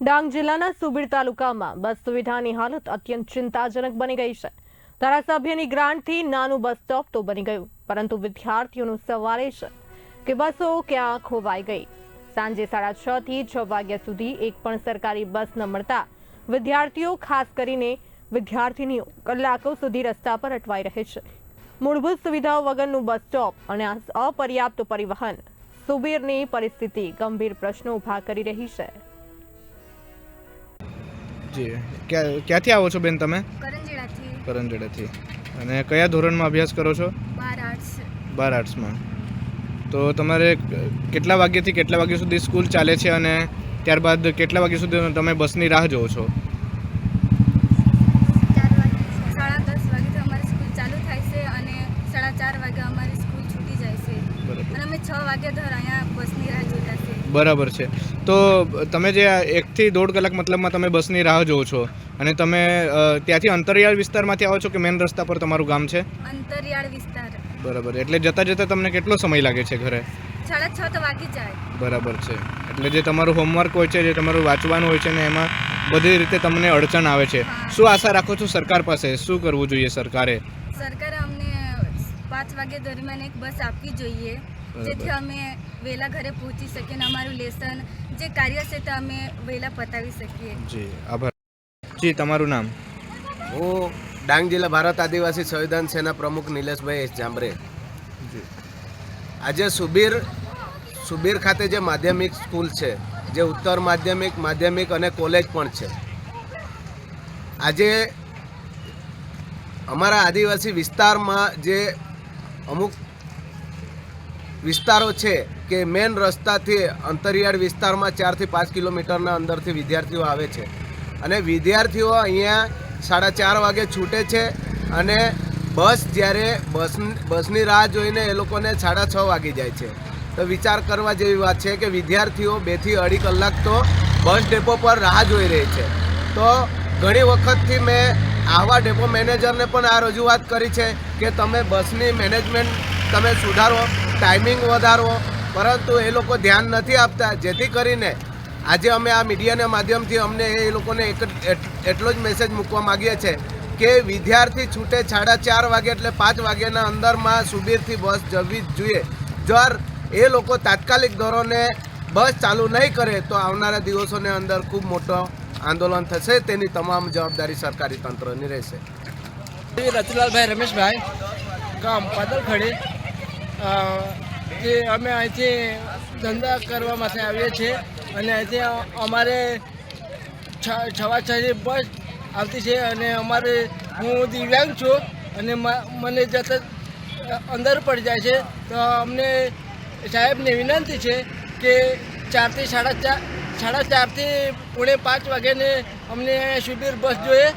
ડાંગ જિલ્લાના સુબીર તાલુકામાં બસ સુવિધાની હાલત અત્યંત ચિંતાજનક બની ગઈ છે. ધારાસભ્યની ગ્રાન્ટથી નાનું બસ સ્ટોપ તો બની ગયું, પરંતુ વિદ્યાર્થીઓનું સવાલ છે કે બસો ક્યાં ખોવાઈ ગઈ? સાંજે સાડા છ થી છ વાગ્યા સુધી એક પણ સરકારી બસ ન મળતા વિદ્યાર્થીઓ, ખાસ કરીને વિદ્યાર્થીનીઓ, કલાકો સુધી રસ્તા પર અટવાઈ રહે છે. મૂળભૂત સુવિધાઓ વગરનું બસ સ્ટોપ અને અપર્યાપ્ત પરિવહન સુબીરની પરિસ્થિતિ ગંભીર પ્રશ્નો ઊભા કરી રહી છે. જી. ક્યાં ક્યાંથી આવો છો બેન તમે? કરંજેડાથી. કરંજડાથી. અને કયા ધોરણમાં અભ્યાસ કરો છો? બાર આર્ટ્સ. બાર આર્ટ્સમાં. તો તમારે કેટલા વાગ્યાથી કેટલા વાગ્યા સુધી સ્કૂલ ચાલે છે અને ત્યારબાદ કેટલા વાગ્યા સુધી તમે બસની રાહ જોવો છો? છે વાગે અમારી સ્કૂલ છૂટી જાય છે. બરાબર. અને અમે છ વાગે ધર અહીંયા બસની રાહ બરાબર છે. તો તમે જે એકથી દોઢ કલાક મતલબમાં તમે બસની રાહ જોવો છો અને તમે ત્યાંથી અંતરિયાળ વિસ્તારમાંથી આવો છો કે મેન રસ્તા પર તમારું ગામ છે? અંતરિયાળ વિસ્તાર. બરાબર. એટલે જતાં જતાં તમને કેટલો સમય લાગે છે ઘરે? સાડા છ તો વાગી જાય. બરાબર છે. એટલે જે તમારું હોમવર્ક હોય છે જે તમારું વાંચવાનું હોય છે ને એમાં બધી રીતે તમને અડચણ આવે છે. શું આશા રાખો છો સરકાર પાસે? શું કરવું જોઈએ સરકારે? સરકારે અમને પાંચ વાગે દરમિયાન એક બસ આપવી જોઈએ. જેથી અમે વહેલા ઘરે પહોંચી શકીએ અને અમારું લેસન જે કાર્ય છે તે અમે વહેલા પતાવી શકીએ. જી આભાર. જી તમારું નામ? હું ડાંગ જિલ્લા ભારત આદિવાસી સંવિધાન સેના પ્રમુખ નિલેશભાઈ એસ જાંબરે. જી. આજે સુબીર સુબીર ખાતે જે માધ્યમિક સ્કૂલ છે જે ઉત્તર માધ્યમિક માધ્યમિક અને કોલેજ પણ છે. આજે અમારા આદિવાસી વિસ્તારમાં જે અમુક વિસ્તારો છે કે મેન રસ્તાથી અંતરિયાળ વિસ્તારમાં ચારથી પાંચ કિલોમીટરના અંદરથી વિદ્યાર્થીઓ આવે છે. અને વિદ્યાર્થીઓ અહીંયા સાડા ચાર વાગે છૂટે છે અને બસ જ્યારે બસ બસની રાહ જોઈને એ લોકોને સાડા છ વાગી જાય છે. તો વિચાર કરવા જેવી વાત છે કે વિદ્યાર્થીઓ બેથી અઢી કલાક તો બસ ડેપો પર રાહ જોઈ રહી છે. તો ઘણી વખતથી મેં આવા ડેપો મેનેજરને પણ આ રજૂઆત કરી છે કે તમે બસની મેનેજમેન્ટ તમે સુધારો. ટાઈમિંગ વધારવો, પરંતુ એ લોકો ધ્યાન નથી આપતા. જેથી કરીને આજે અમે આ મીડિયાના માધ્યમથી અમને એ લોકોને એક એટ- એટલો જ મેસેજ મૂકવા માગીએ છીએ કે વિદ્યાર્થી છૂટે સાડા ચાર વાગે એટલે પાંચ વાગ્યાના અંદરમાં સુબીરથી બસ જવી જ જોઈએ. જો એ લોકો તાત્કાલિક ધોરણે બસ ચાલુ નહીં કરે, તો આવનારા દિવસોની અંદર ખૂબ મોટો આંદોલન થશે. તેની તમામ જવાબદારી સરકારી તંત્રની રહેશે. રતિલાલભાઈ રમેશભાઈ, ગામ પાદલખડી. જે અમે અહીંથી ધંધા કરવા માટે આવીએ છીએ અને અહીંથી અમારે છવા છની બસ આવતી છે અને અમારે હું દિવ્યાંગ છું અને મને જતા અંદર પડી જાય છે. તો અમને સાહેબને વિનંતી છે કે ચારથી સાડા ચાર, સાડા ચારથી પૂણે પાંચ વાગ્યાને અમને શિબિર બસ જોઈએ.